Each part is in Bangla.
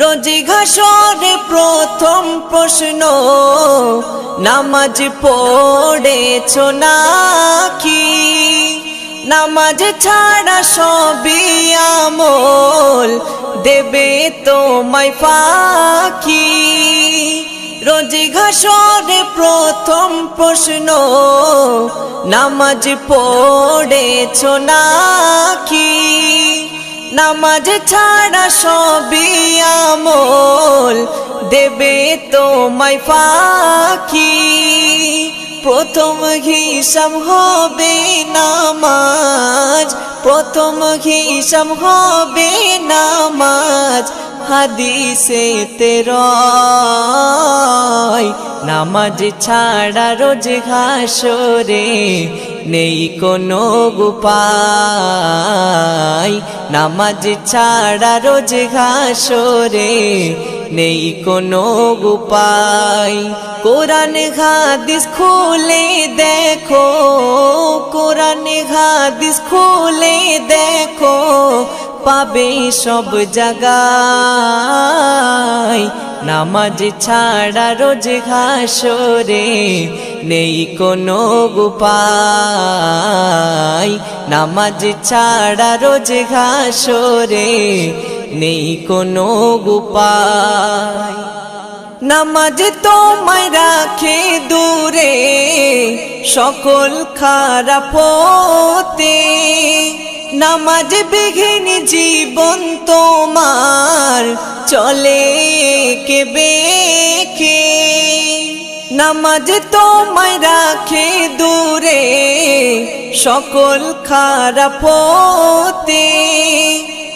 রোজ ঘাসরে প্রথম প্রশ্ন, নামাজ পড়েছ নাকি? নামাজ ছাড়া সবই আমল, দেবে তোমায় ফাঁকি। রোজ ঘাসরে প্রথম প্রশ্ন, নামাজ পড়েছ নাকি নামাজ ছাড়া সবই আমল দেবে তোমায় পাখি। প্রথম হিসাব হবে নামাজ, প্রথম হিসাব হবে নামাজ। হাদিসে তেরয়, নামাজ ছাড়া রোজ ঘাসরে নেই কোনো গুপায় নামাজ ছাড়া রোজ ঘাসরে নেই কোনো গুপায় কোরআন হাদিস খুলে দেখো, কোরআন হাদিস খুলে দেখো পাবে সব জায়গায় নামাজ ছাড়া রোজ ঘাসরে নেই কোনো গুপায় নামাজ ছাড়া রোজ ঘাসরে নেই কোনো গুপায় নামাজ তোমায় রাখে দূরে, সকল খারাপ হতে নামাজ বিঘিন জীবন তোমার চলে কে বেকে? নামাজ তোমায় রাখে দূরে সকল খারাপ হতে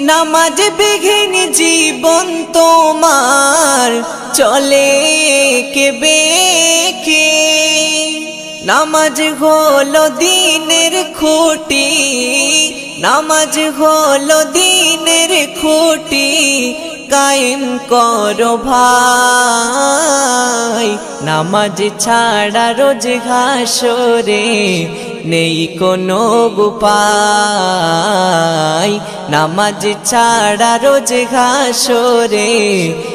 নামাজ বিঘিন জীবন তোমার চলে কে বেকে? নামাজ হলো দিনের খুঁটি নামাজ হলো দিনের খুঁটি, কায়েম করো ভাই। নামাজ ছাড়া রোজ ঘাসরে নেই কোনো গুপায় নামাজ ছাড়া রোজ ঘাসরে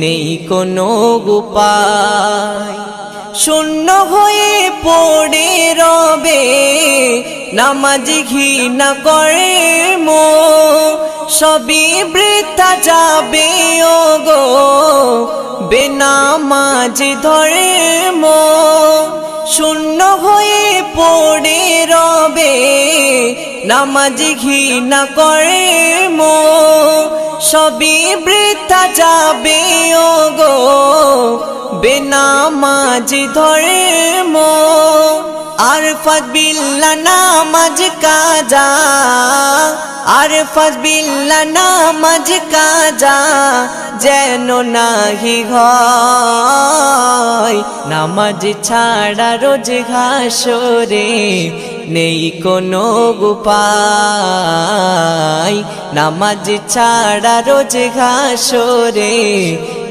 নেই কোনো গুপায় শূন্য হয়ে পড়ে রবে, নামাজ ঘৃণা করে মো। সবই বৃথা যাবে ও গো বেনামাজ ধরে মো। শূন্য হয়ে পড়ে রবে, নামাজ ঘৃণা করে মো। সবই বৃথা যাবে ও গো ধরে আর ফজবিল্লা নামাজ কাজা আর ফজবিল্লা নামাজ কাজা, যেন নাহি হয়। নামাজ ছাড়া রোজ ঘাসরে নেই কোনো গুপায় নামাজ ছাড়া রোজ ঘাসরে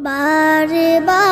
বারে বারে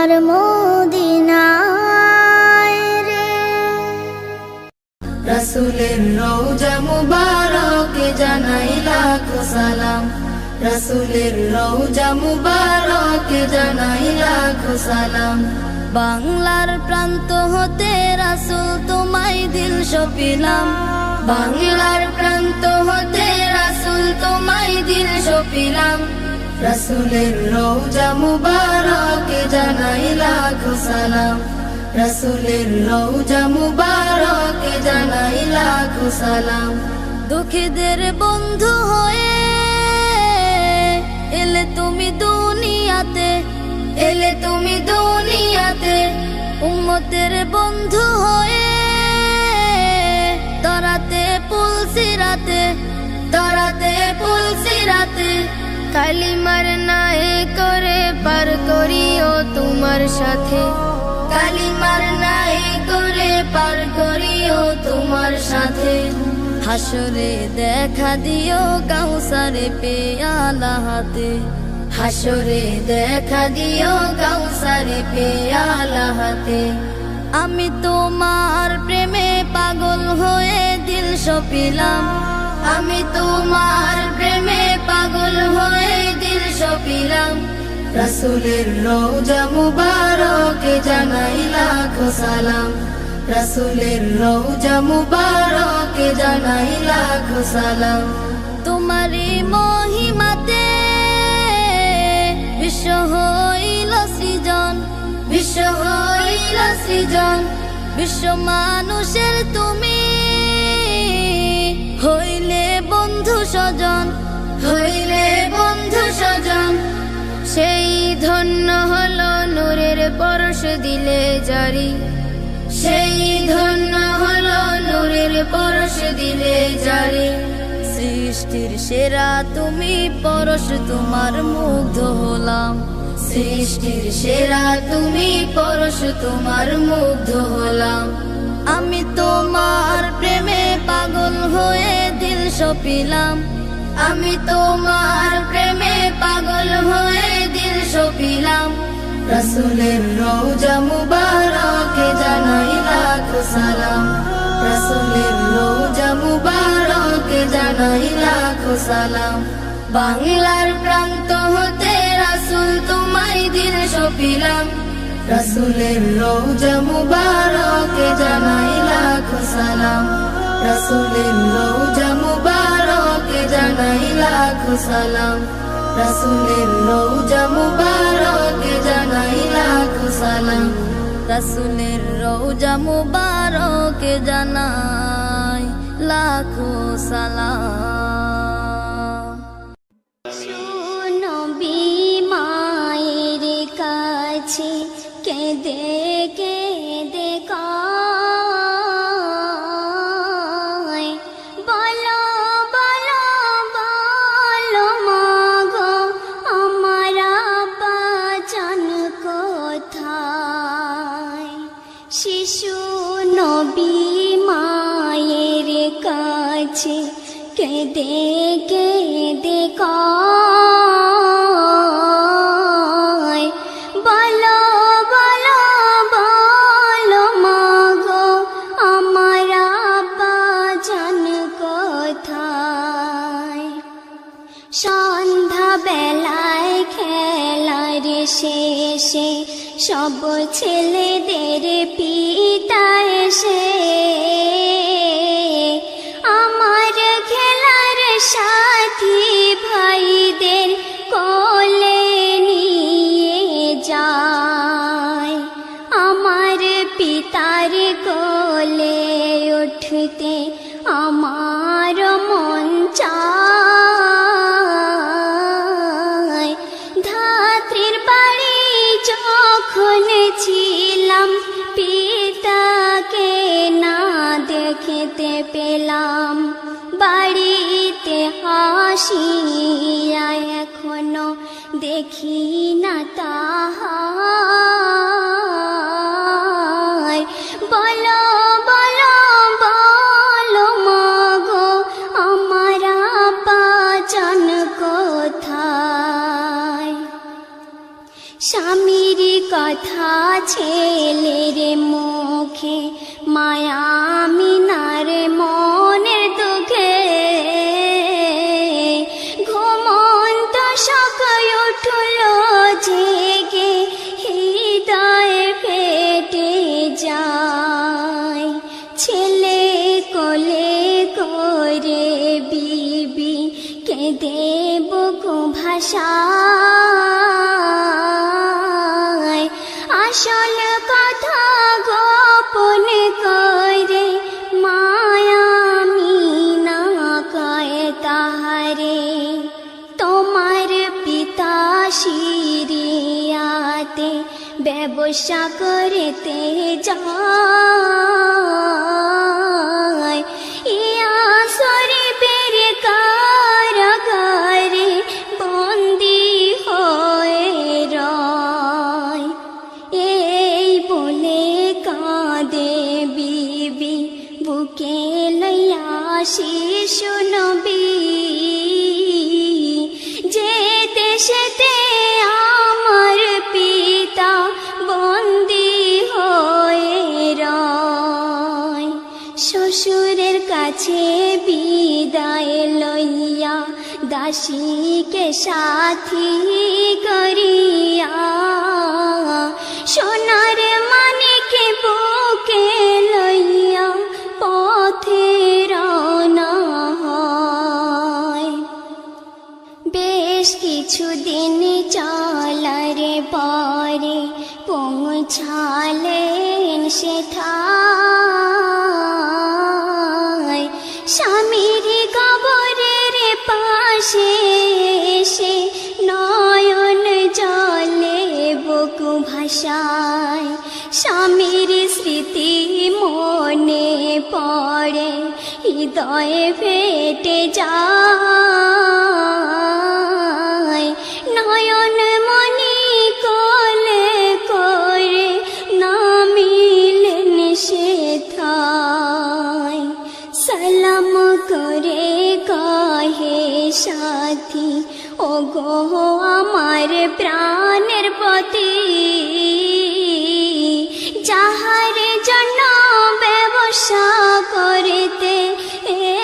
সোনার মদিনায় রে। রসুলের রসুলের বাংলার প্রান্ত হতে রাসুল তোমায় দিল সপিলাম। বাংলার প্রান্ত হতে রাসুল তোমায় দিল সপিলাম। রসুলের রৌজা মুবারকে জানাই লাখো সালাম। রসুলের রৌজা মুবারকে জানাই লাখো সালাম। দুঃখীদের বন্ধু হয়ে এলে তুমি দুনিয়াতে, এলে তুমি দুনিয়াতে। উম্মতের বন্ধু হয়ে তরাতে, পুলসিরাতে তরাতে পুলসিরাতে। কালিমার নাই করে পার করিও তোমার সাথে। কালিমার নাই করে পার করিও তোমার সাথে। হাসরে দেখা দিও কাউসারে পেয়ালা হাতে। হাসরে দেখা দিও কাউসারে পেয়ালা হাতে। আমি তোমার প্রেমে পাগল হয়ে দিল সপিলাম। আমি তোমার দিল সপিলাম রসুলের রোজা মুবারকে জানাই লাখো সালাম। রসুলের রোজা মুবারকে জানাই লাখো সালাম। তোমারি মহিমাতে বিশ্ব হইল সৃজন। বিশ্ব হইল সৃজন। বিশ্ব মানুষের তুমি হইলে বন্ধু স্বজন। হইলে স্বজন সেই ধন্য হলো নূরের পরশ দিলে জারি। সেই ধন্য হলো নূরের পরশ দিলে জারি। সৃষ্টির সেরা তুমি পরশ, তোমার মুগ্ধ হলাম। সৃষ্টির সেরা তুমি পরশ, তোমার মুগ্ধ হলাম। আমি তোমার প্রেমে পাগল হয়ে দিল সপিলাম। আমি তোমার প্রেমে পাগল হয়ে দিল সপিলাম। রসুলের রোজা মুবারকে জানাই লাখো সালাম। রসুলের রোজা মুবারকে জানাই লাখো সালাম। বাংলার প্রান্ত হতে রাসুল তোমায় দিল সপিলাম। রসুলের রোজা মুবারকে জানাই লাখো সালাম। রসুলের রোজা মুবারকে জানাই লাখো সালাম রসুলের রোজা মুবারকে জানাই লাখো সালাম রসুলের রোজা মুবারকে জানাই লাখো সালাম নবী মায়ের কাছে কেঁদে কেঁদে কেঁদে কয় বলো বলো বলো মাগো, আমার বাজন কোথায়? সন্ধ্যা বেলায় খেলার শেষে সব ছেলেদের পিতা এসে, আমার খেলার সাথী ভাইদের কোলে দেখি না তাহার বলো স্বামীর কথা ছেলের মুখে কেঁদে বুকু ভাষায় আসল কথা গোপন করে মায়া মিনা কয় তাহারে। তোমার পিতা শিরিয়াতে ব্যবসা করতে যায়। বিদায় লইয়া দাসীকে সাথী করিয়া সোনার এসে নয়ন জলে বকু ভাষায় স্বামীর স্মৃতি মনে পড়ে হৃদয়ে ফেটে যায়। গো আমার প্রাণের পতি, যাহার জন্য ব্যবসা করিতে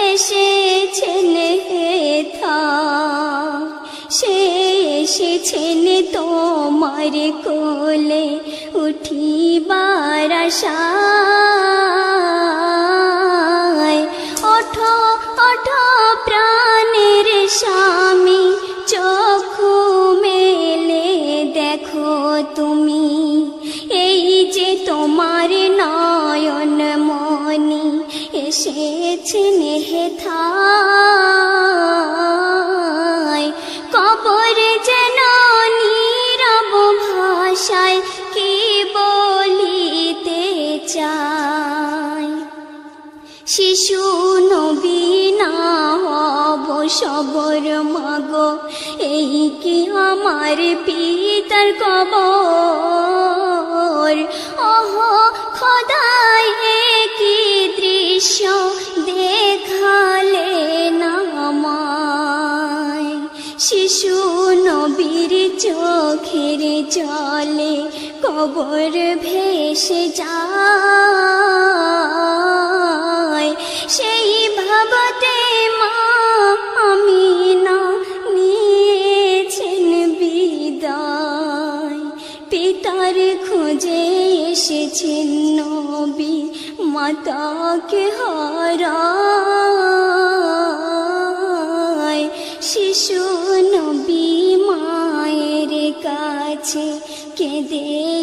এসেছেন সে এসেছেন তোমার কোলে উঠিবার আশায় এসেছেন হেথায় কবর যেন নীরব ভাষায় কি বলিতে চায়? শিশু নবীনা হব সবর মাগ, এই কি আমার পিতার কবর? এ কি দৃশ্য দেখালে শিশু নবীর চোখের চলে কবর ভেসে যায়। সেই ভাবতে মা মাতাকে হারায়। শিশু নবী মায়ের কাছে কেঁদে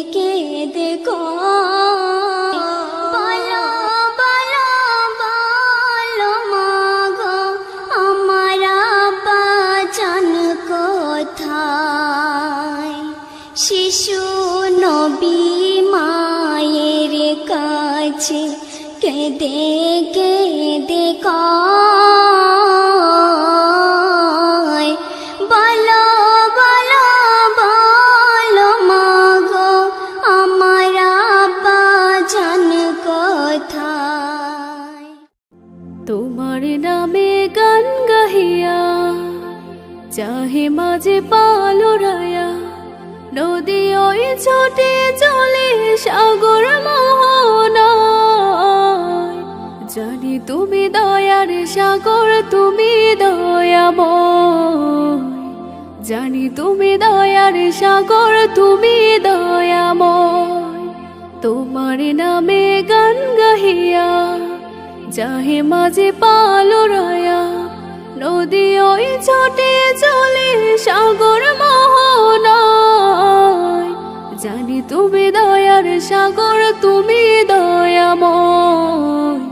কেঁদে সাগর, তুমি দয়াময়। জানি তুমি দয়ার সাগর, তুমি দয়াময়। তোমার নামে গান গাহিয়া, যাহে মাঝে পালরায়া নদী ওই ছোটে চলে সাগর মোহনায়। জানি তুমি দয়ার সাগর, তুমি দয়াময়।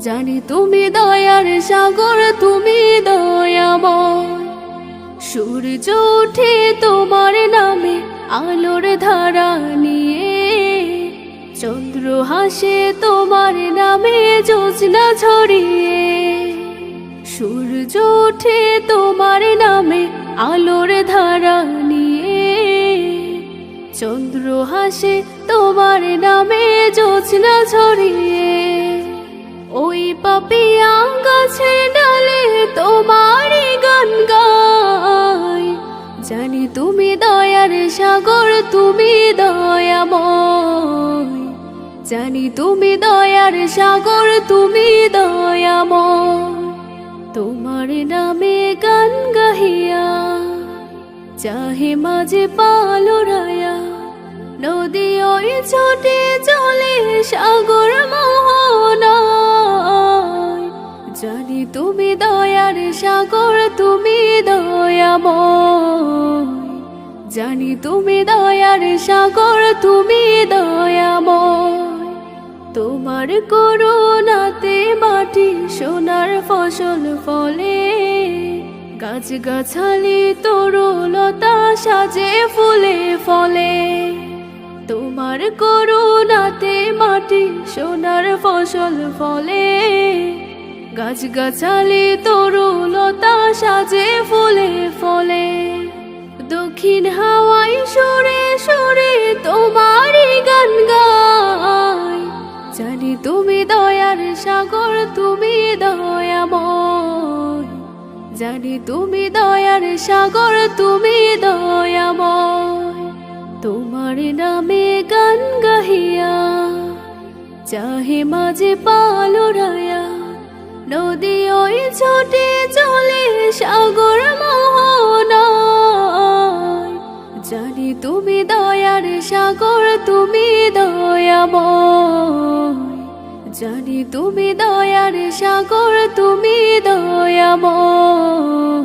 জানি তুমি দয়ার সাগর, তুমি দয়াময়। সূর্য ওঠে তোমার নামে, আলোর ধারা নিয়ে। চন্দ্র হাসে তোমার নামে যোজনা ছড়িয়ে। সূর্য ওঠে তোমার নামে, আলোর ধারা নিয়ে। চন্দ্র হাসে তোমার নামে যোজনা ছড়িয়ে। ওই পাপিয়া গাছ গাছের ডালে তোমারই গান গাই। জানি তুমি দয়ার সাগর, তুমি দয়াময়। জানি তুমি দয়ার সাগর, তুমি দয়াময়। তোমার নামে গান গাহিয়া, চাহে মাঝে পালরায়া। নদী ওই ছোটে চলে সাগর মোহনায়। জানি তুমি দয়ার সাগর, তুমি দয়াময়। জানি তুমি দয়ার সাগর, তুমি দয়াময়। তোমার করুণাতে মাটি, সোনার ফসল ফলে। গাছ গাছালি তরুলতা সাজে ফুলে ফলে। তোমার করুণাতে মাটি, সোনার ফসল ফলে। গাছ গাছালি তরুলতা সাজে ফুলে ফলে। দক্ষিণ হাওয়াই সরে সরে তোমারই গান গাই। জানি তুমি দয়ার সাগর, তুমি দয়াময়। জানি তুমি দয়ার সাগর, তুমি দয়াময়। তোমার নামে গান গাহিয়া, চাহে মাঝে পালরায়া নদী ওই ছোটে চলে সাগর মোহনায়। জানি তুমি দয়ার সাগর, তুমি দয়াময়। জানি তুমি দয়ার সাগর, তুমি দয়াময়।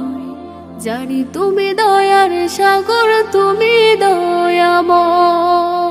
জানি তুমি দয়ার সাগর, তুমি দয়াময়।